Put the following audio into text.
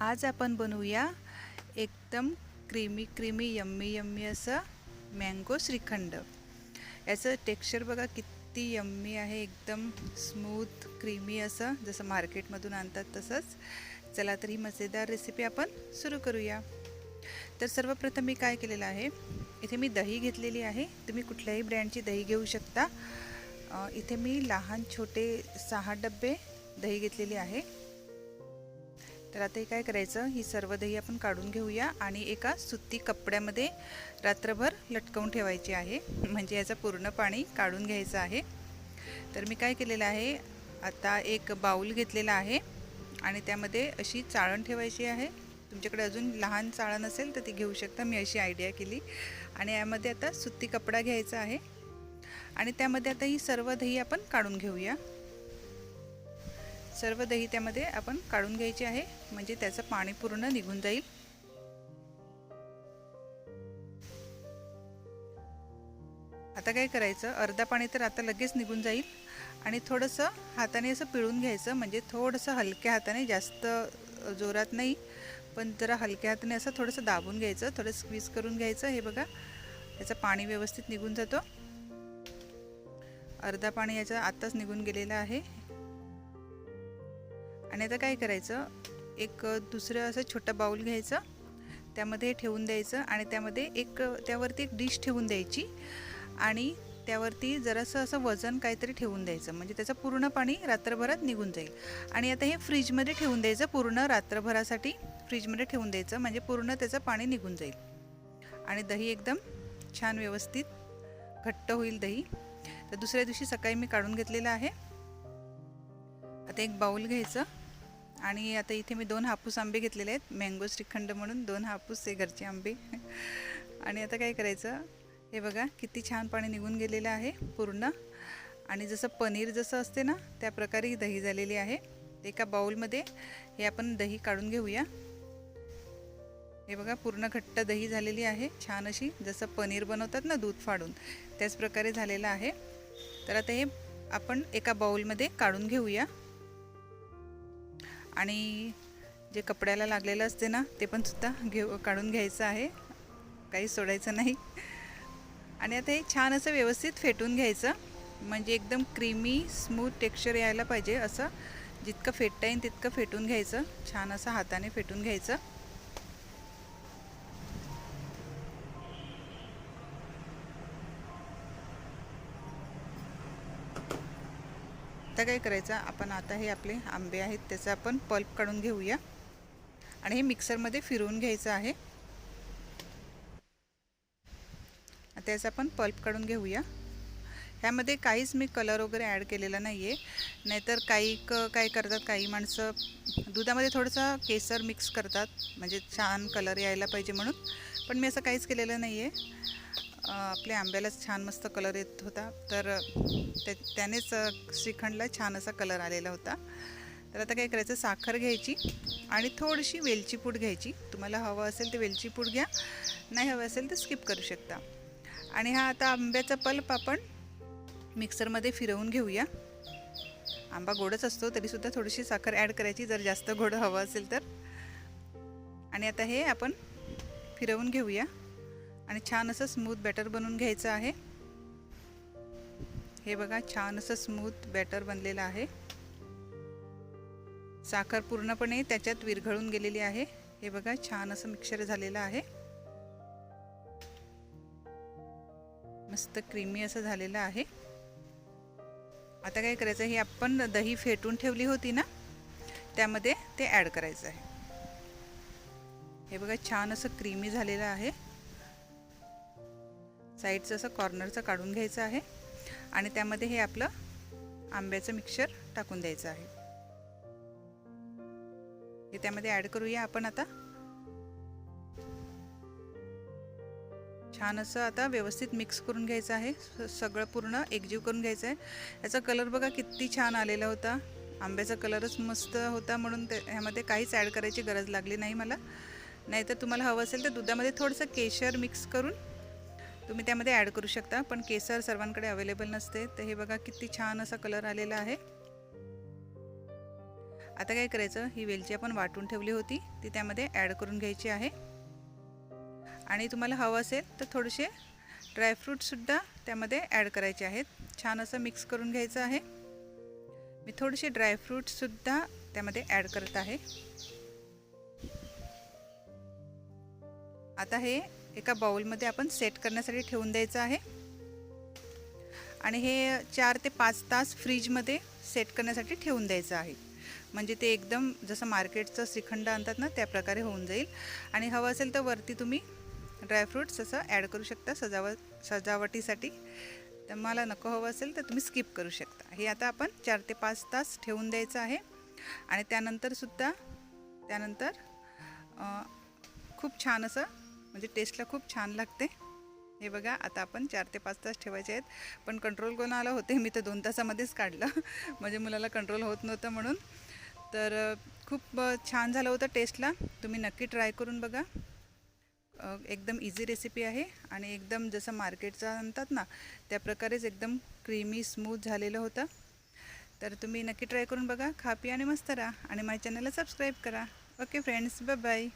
आज आपण बनवूया एकदम क्रीमी क्रीमी यम्मी यम्मी असं मँगो श्रीखंड. याचं टेक्स्चर बघा किती यम्मी आहे एकदम स्मूथ क्रीमी असं. जसं मार्केटमधून आणतात तसंच. चला तर ही मजेदार रेसिपी आपण सुरू करूया. तर सर्वप्रथम मी काय केलेलं आहे इथे मी दही घेतलेली आहे. तुम्ही कुठल्याही ब्रँडची दही घेऊ शकता. इथे मी लहान छोटे सहा डब्बे दही घेतलेली आहे. तर आता हे काय करायचं? ही सर्व दही आपण काढून घेऊया आणि एका सुती कपड्यामध्ये रात्रभर लटकवून ठेवायची आहे. म्हणजे याचं पूर्ण पाणी काढून घ्यायचं आहे. तर मी काय केलेलं आहे? आता एक बाऊल घेतलेला आहे आणि त्यामध्ये अशी चाळण ठेवायची आहे. तुमच्याकडे अजून लहान चाळण असेल तर ती घेऊ शकता. मी अशी आयडिया केली. आणि यामध्ये आता सुती कपडा घ्यायचा आहे. आणि त्यामध्ये आता ही सर्व दही आपण काढून घेऊया. सर्व दही त्यामध्ये आपण काढून घ्यायची आहे. म्हणजे त्याचं पाणी पूर्ण निघून जाईल. आता काय करायचं? अर्धा पाणी तर आता लगेच निघून जाईल. आणि थोडंसं हाताने असं पिळून घ्यायचं. म्हणजे थोडंसं हलक्या हाताने जास्त जोरात नाही. पण जरा हलक्या हाताने असं थोडंसं दाबून घ्यायचं. थोडं स्क्वीज करून घ्यायचं. हे बघा त्याचं पाणी व्यवस्थित निघून जातो. अर्धा पाणी याचं आत्ताच निघून गेलेलं आहे. आणि आता काय करायचं? एक दुसरं असं छोटं बाऊल घ्यायचं. त्यामध्ये ठेवून द्यायचं आणि त्यामध्ये एक त्यावरती एक डिश ठेवून द्यायची आणि त्यावरती जरासं असं वजन काहीतरी ठेवून द्यायचं. म्हणजे त्याचं पूर्ण पाणी रात्रभरात निघून जाईल. आणि आता हे फ्रीजमध्ये ठेवून द्यायचं पूर्ण रात्रभरासाठी फ्रीजमध्ये ठेवून द्यायचं. म्हणजे पूर्ण त्याचं पाणी निघून जाईल. आणि दही एकदम छान व्यवस्थित घट्ट होईल दही. तर दुसऱ्या दिवशी सकाळी मी काढून घेतलेलं आहे. आता एक बाऊल घ्यायचं. आणि आता इथे मी दोन हापूस आंबे घेतलेले आहेत. मँगो श्रीखंड म्हणून दोन हापूस आहे घरचे आंबे. आणि आता काय करायचं? हे बघा किती छान पाणी निघून गेलेलं आहे पूर्ण. आणि जसं पनीर जसं असते ना त्या प्रकारे ही दही झालेली आहे. एका बाऊलमध्ये हे आपण दही काढून घेऊया. हे बघा पूर्ण घट्ट दही झालेली आहे. छान अशी जसं पनीर बनवतात ना दूध फाडून त्याच प्रकारे झालेलं आहे. तर आता हे आपण एका बाऊलमध्ये काढून घेऊया. आणि जे कपड्याला लागलेलं असते ना ते पण सुद्धा घेऊ काढून घ्यायचं आहे. काही सोडायचं नाही. आणि आता हे छान असं व्यवस्थित फेटून घ्यायचं. म्हणजे एकदम क्रीमी स्मूथ टेक्स्चर यायला पाहिजे असं. जितकं फेटता येईल तितकं फेटून घ्यायचं. छान असं हाताने फेटून घ्यायचं. काय करायचं? आपण आता हे आपले आंबे आहेत त्याचं आपण पल्प काढून घेऊया. आणि हे मिक्सरमध्ये फिरवून घ्यायचं आहे. त्याचा आपण पल्प काढून घेऊया. ह्यामध्ये काहीच मी कलर वगैरे ॲड केलेला नाही आहे नाहीतर काही क काय करतात काही माणसं दुधामध्ये थोडंसं केसर मिक्स करतात. म्हणजे छान कलर यायला पाहिजे म्हणून. पण मी असं काहीच केलेलं नाही आहे आपल्या आंब्यालाच छान मस्त कलर येत होता. तर त्या त्यानेच श्रीखंडला छान असा कलर आलेला होता. तर आता काय करायचं? साखर घ्यायची आणि थोडीशी वेलची पूड घ्यायची. तुम्हाला हवं असेल तर वेलची पूड घ्या. नाही हवं असेल तर स्किप करू शकता. आणि हा आता आंब्याचा पल्प आपण मिक्सरमध्ये फिरवून घेऊया. आंबा गोडच असतो तरीसुद्धा थोडीशी साखर ॲड करायची जर जास्त गोड हवं असेल तर. आणि आता हे आपण फिरवून घेऊया. आणि छान असं स्मूथ बॅटर बनवून घ्यायचं आहे. हे बघा छान असं स्मूथ बॅटर बनलेलं आहे. साखर पूर्णपणे त्याच्यात विरघळून गेलेली आहे. हे बघा छान असं मिक्सर झालेलं आहे. मस्त क्रीमी असं झालेलं आहे. आता काय करायचं हे आपण दही फेटून ठेवली होती ना त्यामध्ये ते ॲड करायचं आहे. हे बघा छान असं क्रीमी झालेलं आहे. साईडचं असं कॉर्नरचं काढून घ्यायचं आहे आणि त्यामध्ये हे आपलं आंब्याचं मिक्सर टाकून द्यायचं आहे. हे त्यामध्ये ॲड करूया आपण आता. छान असं आता व्यवस्थित मिक्स करून घ्यायचं आहे. सगळं पूर्ण एकजीव करून घ्यायचं आहे. याचा कलर बघा किती छान आलेला होता. आंब्याचा कलरच मस्त होता म्हणून ते ह्यामध्ये काहीच ॲड करायची गरज लागली नाही मला. नाहीतर तुम्हाला हवं असेल तर दुधामध्ये थोडंसं केशर मिक्स करून तुम्ही त्यामध्ये ॲड करू शकता पण केसर सर्वांकडे अवेलेबल नसते. तर हे बघा किती छान असा कलर आलेला आहे. आता काय करायचं? ही वेलची आपण वाटून ठेवली होती. ती त्यामध्ये ॲड करून घ्यायची आहे. आणि तुम्हाला हवं असेल तर थोडेसे ड्रायफ्रूटसुद्धा त्यामध्ये ॲड करायचे आहेत. छान असं मिक्स करून घ्यायचं आहे. मी थोडेसे ड्रायफ्रूटसुद्धा त्यामध्ये ॲड करत आहे. आता हे एका बाउलमध्ये आपण सेट करण्यासाठी ठेवून द्यायचं आहे. आणि हे चार ते पाच तास फ्रीजमध्ये सेट करण्यासाठी ठेवून द्यायचं आहे. म्हणजे ते एकदम जसं मार्केटचं श्रीखंड आणतात ना त्या प्रकारे होऊन जाईल. आणि हवं असेल तर वरती तुम्ही ड्रायफ्रूट्स असं ॲड करू शकता सजावट सजावटीसाठी. तर मला नको हवं असेल तर तुम्ही स्किप करू शकता. हे आता आपण चार ते पाच तास ठेवून द्यायचं आहे. आणि त्यानंतरसुद्धा त्यानंतर खूप छान असं म्हणजे टेस्टला खूप छान लागते. हे बघा आता आपण चार ते पाच तास ठेवायचे आहेत. पण कंट्रोल कोणाला होते मी तर दोन तासामध्येच काढलं. म्हणजे मुलाला कंट्रोल होत नव्हतं म्हणून. तर खूप छान झालं होतं टेस्टला. तुम्ही नक्की ट्राय करून बघा. एकदम इझी रेसिपी आहे. आणि एकदम जसं मार्केटचा आणतात ना त्या प्रकारेच एकदम क्रीमी स्मूथ झालेलं होतं. तर तुम्ही नक्की ट्राय करून बघा. खा पी आणि मस्त राहा. आणि माझ्या चॅनलला सबस्क्राईब करा. Okay friends bye bye